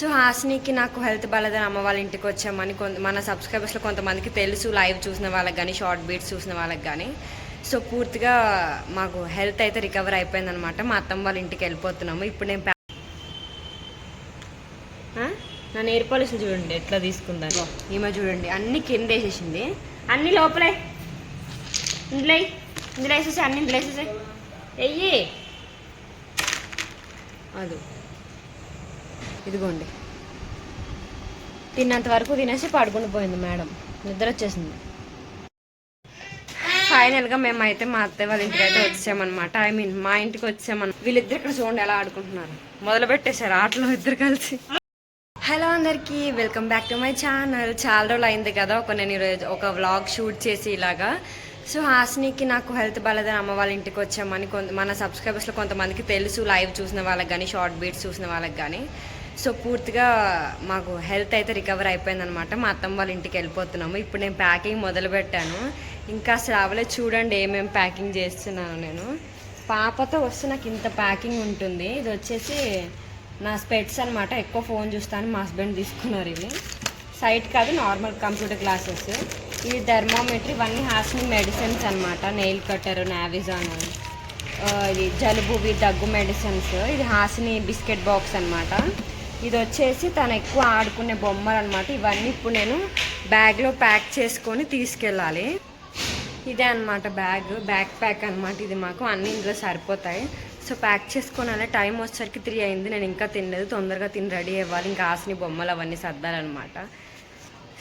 So హాసినికి నాకు health బాగాలేదని అమ్మ వాళ్ళ ఇంటికి వచ్చామని కొంత మన సబ్స్క్రైబర్స్లో కొంతమందికి తెలుసు లైవ్ చూసిన వాళ్ళకి కానీ షార్ట్ బీట్స్ చూసిన వాళ్ళకి కానీ సో పూర్తిగా మాకు హెల్త్ అయితే రికవర్ అయిపోయిందనమాట. మా అత్తమ్మ వాళ్ళ ఇంటికి వెళ్ళిపోతున్నాము. ఇప్పుడు నేను ప్యా- ఆ? నా నెయిర్ పాలిష్లు చూడండి ఎట్లా తీసుకుందాను. ఈమె చూడండి అన్ని కింద వేసేసింది. అన్ని లోపలే. ఇందులో. ఇందులో వేసేసి అన్ని ఇందులో వేసేసి వెయ్యి అది. ఇదిగోండి. తిన్నంత వరకు తినేసి పడుకుని పోయింది మేడం. నిద్ర వచ్చేసింది. ఫైనల్గా మేమైతే మా అత్తయ్య వాళ్ళ ఇంటికి అయితే వచ్చామన్నమాట. ఐ మీన్ మా ఇంటికి వచ్చామన్న వీళ్ళిద్దరు ఇక్కడ చూడండి ఎలా ఆడుకుంటున్నారు. మొదలు పెట్టేశారు ఆటలో ఇద్దరు కలిసి. హలో అందరికీ welcome back to my channel చాలా రోజులు అయింది కదా ఒక నేను ఈరోజు ఒక వ్లాగ్ షూట్ చేసి ఇలాగా. సో హాస్నికి నాకు హెల్త్ బాగాలేదని అమ్మ వాళ్ళ ఇంటికి వచ్చామని కొంత మన సబ్స్క్రైబర్స్లో కొంతమందికి తెలుసు లైవ్ చూసిన వాళ్ళకి కానీ షార్ట్ బీట్స్ చూసిన వాళ్ళకి కానీ సో పూర్తిగా మాకు హెల్త్ అయితే రికవర్ అయిపోయిందనమాట. మా అత్తమ్మ వాళ్ళ ఇంటికి వెళ్ళిపోతున్నాము. ఇప్పుడు నేను ప్యాకింగ్ మొదలు పెట్టాను. ఇంకా అసలు అవలే చూడండి ఏమేమి ప్యాకింగ్ చేస్తున్నాను నేను. పాపతో వస్తే నాకు ఇంత ప్యాకింగ్ ఉంటుంది. ఇది వచ్చేసి నా స్పెట్స్ అనమాట. ఎక్కువ ఫోన్ చూస్తాను. మా హస్బెండ్ తీసుకున్నారు ఇవి. సైట్ కాదు నార్మల్ కంప్యూటర్ క్లాసెస్ ఇవి థర్మోమీటర్. ఇవన్నీ హాస్ని మెడిసిన్స్ అనమాట. నెయిల్ కట్టర్ నావిజాన్ ఇది జలుబువి దగ్గు మెడిసిన్స్ ఇది హాసిని బిస్కెట్ బాక్స్ అనమాట. ఇది వచ్చేసి తను ఎక్కువ ఆడుకునే బొమ్మలు అనమాట ఇవన్నీ ఇప్పుడు నేను బ్యాగ్లో ప్యాక్ చేసుకొని తీసుకెళ్ళాలి. ఇదే అనమాట బ్యాగ్ బ్యాక్ ప్యాక్ అనమాట ఇది మాకు. అన్ని ఇందులో సరిపోతాయి. సో ప్యాక్ చేసుకోనాలే టైం వచ్చేసరికి త్రీ అయింది. నేను ఇంకా తినలేదు. తొందరగా తిని రెడీ అవ్వాలి. ఇంకా ఆశని బొమ్మలు అవన్నీ సర్దాలన్నమాట.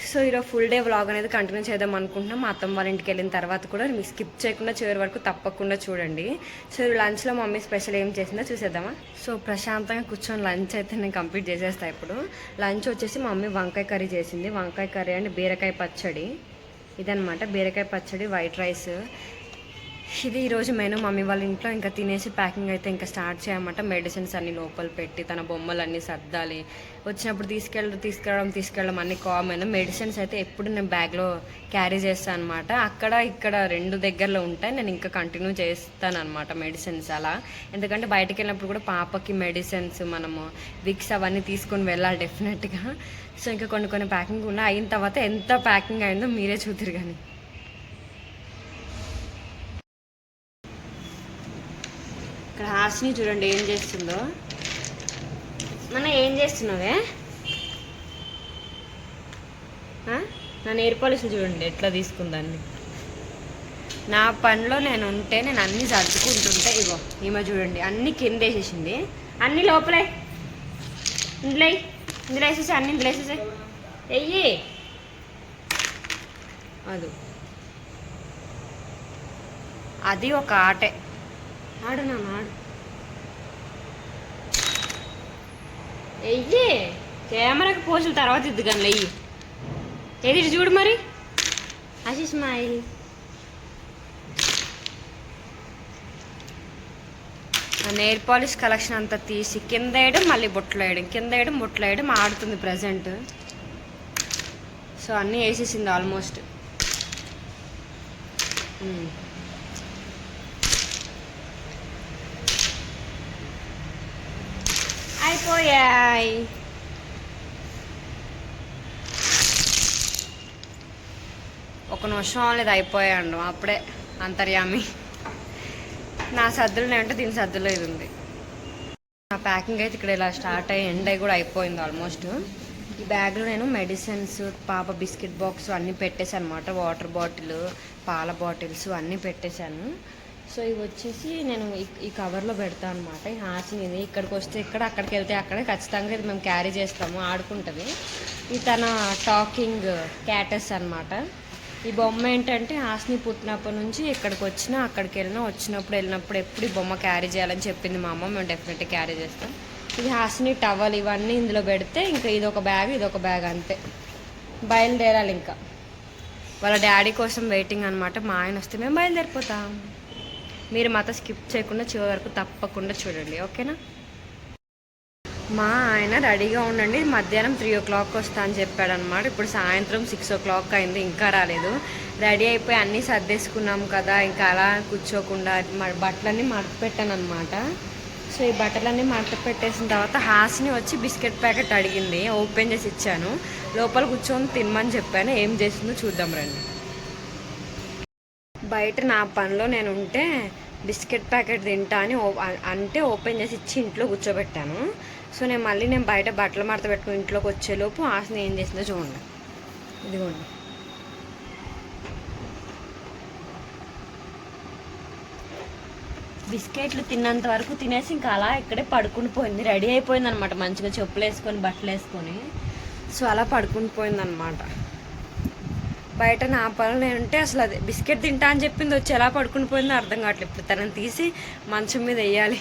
సో ఈరోజు ఫుల్ డే వ్లాగ్ అనేది కంటిన్యూ చేద్దాం అనుకుంటున్నాం. మా అత్తమ్మ వాళ్ళ ఇంటికి వెళ్ళిన తర్వాత కూడా మీకు స్కిప్ చేయకుండా చివరి వరకు తప్పకుండా చూడండి. సో లంచ్లో మమ్మీ స్పెషల్ ఏం చేసిందో చూసేద్దామా? సో ప్రశాంతంగా కూర్చొని లంచ్ అయితే నేను కంప్లీట్ చేసేస్తాను ఇప్పుడు. లంచ్ వచ్చేసి మా మమ్మీ వంకాయ కర్రీ చేసింది. వంకాయ కర్రీ అండ్ బీరకాయ పచ్చడి. ఇదనమాట బీరకాయ పచ్చడి వైట్ రైస్ ఇది ఈరోజు మెను. మమ్మీ వాళ్ళ ఇంట్లో ఇంకా తినేసి ప్యాకింగ్ అయితే ఇంకా స్టార్ట్ చేయమంట. మెడిసిన్స్ అన్ని లోపల పెట్టి తన బొమ్మలు అన్నీ సర్దాలి. వచ్చినప్పుడు తీసుకెళ్ళడం తీసుకెళ్ళడం తీసుకెళ్ళడం అన్ని కామన్ మెడిసిన్స్ అయితే ఎప్పుడు నేను బ్యాగ్లో క్యారీ చేస్తాను అనమాట అక్కడ ఇక్కడ రెండు దగ్గరలో ఉంటాయి. నేను ఇంకా కంటిన్యూ చేస్తాను అనమాట మెడిసిన్స్ అలా. ఎందుకంటే బయటకు వెళ్ళినప్పుడు కూడా పాపకి మెడిసిన్స్ మనము విక్స్ అవన్నీ తీసుకొని వెళ్ళాలి డెఫినెట్గా సో ఇంకా కొన్ని కొన్ని ప్యాకింగ్ ఉన్నాయి. అయిన తర్వాత ఎంత ప్యాకింగ్ అయిందో మీరే చూద్దరు కానీ ఇక్కడ హాసిని చూడండి ఏం చేస్తుందో. మన ఏం చేస్తున్నావే? ఆ? నా నెయిర్ పాలిష్లు చూడండి ఎట్లా తీసుకుందాన్ని నా పనిలో నేను ఉంటే నేను అన్ని సర్దుకుంటుంటే ఇగో ఈమె చూడండి అన్ని కింద వేసేసింది. అన్ని లోపలే. ఇందులో ఇందులో వేసేసి అన్ని ఇందులో వేసేసి వెయ్యి అది. అది ఒక ఆటే. ఆడు నాన్న ఆడు. వెయ్యి. కెమెరాకి పోజులు తర్వాత ఇద్దు కానీ వెయ్యి. ఏది చూడు మరి? Aashish smile. Nail polish collection అంతా తీసి కింద వేయడం మళ్ళీ బొట్లు వేయడం. కింద వేయడం బొట్లు వేయడం ఆడుతుంది ప్రజెంట్ సో అన్నీ వేసేసింది ఆల్మోస్ట్ అయిపోయాయి. ఒక నిమిషం లేదు అయిపోయాడు. అప్పుడే అంతర్యామి. నా సద్దులు అంటే దీని సర్దులో ఇది ఉంది. నా ప్యాకింగ్ అయితే ఇక్కడ ఇలా స్టార్ట్ అయ్యి ఎండ్ అయి కూడా అయిపోయింది ఆల్మోస్ట్ ఈ బ్యాగ్లో నేను మెడిసిన్స్ పాప బిస్కెట్ బాక్స్ అన్నీ పెట్టేశాను అనమాట వాటర్ బాటిల్ పాల బాటిల్స్ అన్నీ పెట్టేశాను. సో ఇవి వచ్చేసి నేను ఈ- కవర్లో పెడతాను అనమాట ఈ హాసినిది ఇక్కడికి వస్తే ఇక్కడ అక్కడికి వెళ్తే అక్కడే. ఖచ్చితంగా ఇది మేము క్యారీ చేస్తాము ఆడుకుంటుంది. ఇది తన టాకింగ్ క్యాటస్ అన్నమాట. ఈ బొమ్మ ఏంటంటే హాస్ని పుట్టినప్పటి నుంచి ఇక్కడికి వచ్చినా అక్కడికి వెళ్ళినా వచ్చినప్పుడు వెళ్ళినప్పుడు ఎప్పుడు ఈ బొమ్మ క్యారీ చేయాలని చెప్పింది మా అమ్మ. మేము డెఫినెట్గా క్యారీ చేస్తాం. ఇది హాస్ని టవల్ ఇవన్నీ ఇందులో పెడితే ఇంకా ఇది ఒక బ్యాగ్ ఇది ఒక బ్యాగ్ అంతే. బయలుదేరాలి ఇంకా. వాళ్ళ డాడీ కోసం వెయిటింగ్ అనమాట మా ఆయన వస్తే మేము బయలుదేరిపోతాం. మీరు మాత్రం స్కిప్ చేయకుండా చివరి వరకు తప్పకుండా చూడండి ఓకేనా? మా ఆయన రెడీగా ఉండండి. మధ్యాహ్నం త్రీ ఓ క్లాక్ వస్తా అని చెప్పాడు అనమాట ఇప్పుడు సాయంత్రం సిక్స్ ఓ క్లాక్ అయింది ఇంకా రాలేదు. రెడీ అయిపోయి అన్నీ సర్దేసుకున్నాం కదా ఇంకా అలా కూర్చోకుండా బట్టలన్నీ మడత పెట్టాను అనమాట సో ఈ బట్టలన్నీ మడత పెట్టేసిన తర్వాత హాస్ని వచ్చి బిస్కెట్ ప్యాకెట్ అడిగింది ఓపెన్ చేసి ఇచ్చాను. లోపల కూర్చొని తినమని చెప్పాను. ఏం చేసిందో చూద్దాం రండి. బయట నా పనిలో నేను ఉంటే బిస్కెట్ ప్యాకెట్ తింటా అని ఓ- అంటే ఓపెన్ చేసి ఇచ్చి ఇంట్లో కూర్చోబెట్టాను. సో నేను మళ్ళీ నేను బయట బట్టలు మడత పెట్టుకుని ఇంట్లోకి వచ్చేలోపు ఆసన ఏం చేసిందో చూడండి. ఇదిగోండి. బిస్కెట్లు తిన్నంత వరకు తినేసి ఇంకా అలా ఇక్కడే పడుకుని పోయింది. రెడీ అయిపోయింది అనమాట మంచిగా చెప్పులు వేసుకొని బట్టలు వేసుకొని. సో అలా పడుకుని పోయింది అనమాట బయట నా పనులు నేనుంటే అసలు అది బిస్కెట్ తింటా అని చెప్పింది వచ్చి ఎలా పడుకుని పోయిందో అర్థం కావట్లేదు. ఇప్పుడు తనని తీసి మంచం మీద వేయాలి.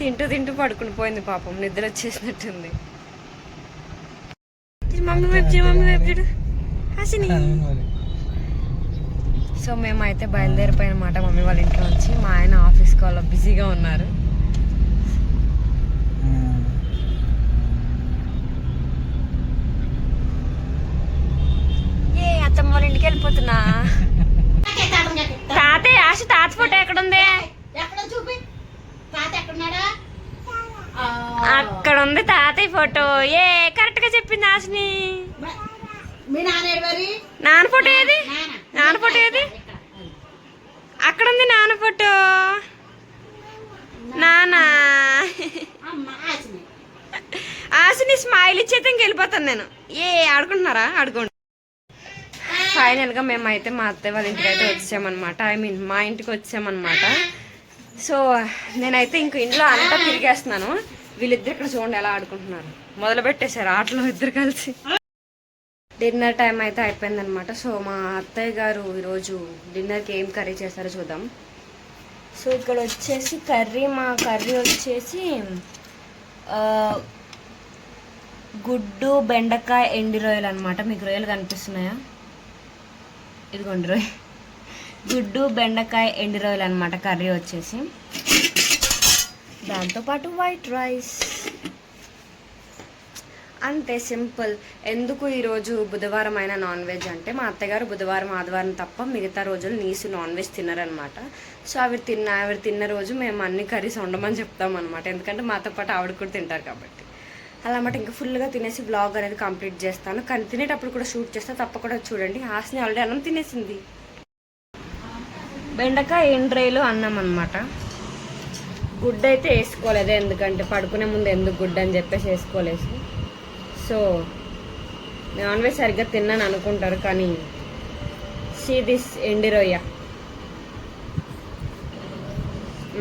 తింటూ తింటూ పడుకుని పోయింది పాపం నిద్ర వచ్చేసినట్టుంది. మమ్మీ మమ్మీ చూడు. హాసిని. సో మేమైతే బయలుదేరిపోయినమాట మమ్మీ వాళ్ళ ఇంట్లో నుంచి. మా ఆయన ఆఫీస్కి వాళ్ళ బిజీగా ఉన్నారు ఏ అత్తమ్మ వాళ్ళ ఇంటికి వెళ్ళిపోతున్నా తాతయ్య ఆశ తాత ఫోటో ఎక్కడ ఉంది అక్కడ ఉంది తాతయ్య ఫోటో. ఏ కరెక్ట్గా చెప్పింది ఆశని. నాన్న ఫోటో ఏది? నాన్న. ఫోటో ఏది? అక్కడ ఉంది నాన్న ఫోటో. నానా ఆశని. స్మైల్ ఇచ్చేతే ఇంక వెళ్ళిపోతాను నేను. ఏ ఆడుకుంటున్నారా? ఆడుకోండి. ఫైనల్గా మేమైతే మా అత్తయ్య వాళ్ళ ఇంటికి అయితే వచ్చామన్నమాట. ఐ మీన్ మా ఇంటికి వచ్చామన్నమాట. సో నేనైతే ఇంక ఇంట్లో అంతా తిరిగేస్తున్నాను. వీళ్ళిద్దరు ఇక్కడ చూడండి ఎలా ఆడుకుంటున్నారు. మొదలు పెట్టేశారు ఆటలో ఇద్దరు కలిసి. డిన్నర్ టైం అయితే అయిపోయిందనమాట సో మా అత్తయ్య గారు ఈరోజు డిన్నర్కి ఏం కర్రీ చేస్తారో చూద్దాం. సో ఇక్కడ వచ్చేసి కర్రీ మా కర్రీ వచ్చేసి గుడ్డు బెండకాయ ఎండి రొయ్యలు అనమాట మీకు రొయ్యలు కనిపిస్తున్నాయా? ఇదిగోండి రొయ్య గుడ్డు బెండకాయ ఎండి రొయ్యలు అనమాట కర్రీ వచ్చేసి. దాంతోపాటు వైట్ రైస్ అంతే సింపుల్. ఎందుకు ఈరోజు బుధవారం అయినా నాన్ వెజ్ అంటే మా అత్తగారు బుధవారం ఆదివారం తప్ప మిగతా రోజులు నీసు నాన్ వెజ్ తిన్నారనమాట సో ఆవిడ తిన్న ఆవిడ తిన్న రోజు మేము అన్ని కర్రీస్ వండమని చెప్తాం అనమాట ఎందుకంటే మాతో పాటు ఆవిడ కూడా తింటారు కాబట్టి. అలా అన్నమాట ఇంకా ఫుల్గా తినేసి బ్లాగ్ అనేది కంప్లీట్ చేస్తాను. కానీ తినేటప్పుడు కూడా షూట్ చేస్తే తప్పకుండా చూడండి. హాస్ని ఆల్రెడీ అన్నం తినేసింది. బెండకాయ ఎండ్రేలు అన్నం అనమాట గుడ్డ అయితే వేసుకోలేదు ఎందుకంటే పడుకునే ముందు ఎందుకు గుడ్ అని చెప్పేసి వేసుకోలేదు సో నాన్ వెజ్ సరిగ్గా తిన్నాను అనుకుంటారు కానీ సీ దిస్ ఎండిరొయ్య.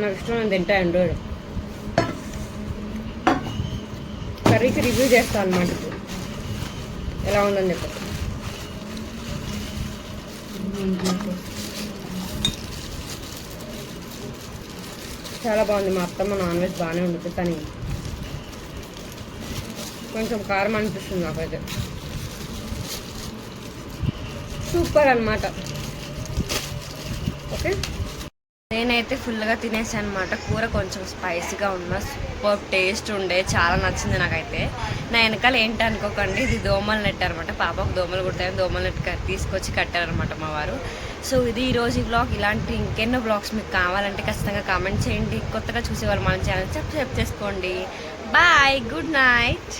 నాకు ఇష్టం నేను తింటా ఎండు రొయ్య. కర్రీకి రివ్యూ చేస్తాను అనమాట ఎలా ఉందని చెప్పి. చాలా బాగుంది. మా అత్తమ్మ నాన్ వెజ్ బాగానే ఉంటుంది కానీ కొంచెం కారం అనిపిస్తుంది నాకైతే. సూపర్ అన్నమాట. ఓకే? నేనైతే ఫుల్గా తినేసాను అనమాట కూర కొంచెం స్పైసీగా ఉన్న సూపర్ టేస్ట్ ఉండే చాలా నచ్చింది నాకైతే. నా వెనకాల ఏంటి అనుకోకండి ఇది దోమలు నెట్ అనమాట. పాపకు దోమలు కుడతాయని దోమలు నెట్ తీసుకొచ్చి కట్టారనమాట మా వారు. సో ఇది ఈ రోజు ఈ బ్లాగ్ ఇలాంటి ఇంకెన్నో బ్లాగ్స్ మీకు కావాలంటే ఖచ్చితంగా కామెంట్ చేయండి. కొత్తగా చూసేవాళ్ళు మన ఛానల్ సబ్స్క్రైబ్ చేసుకోండి. Bye good night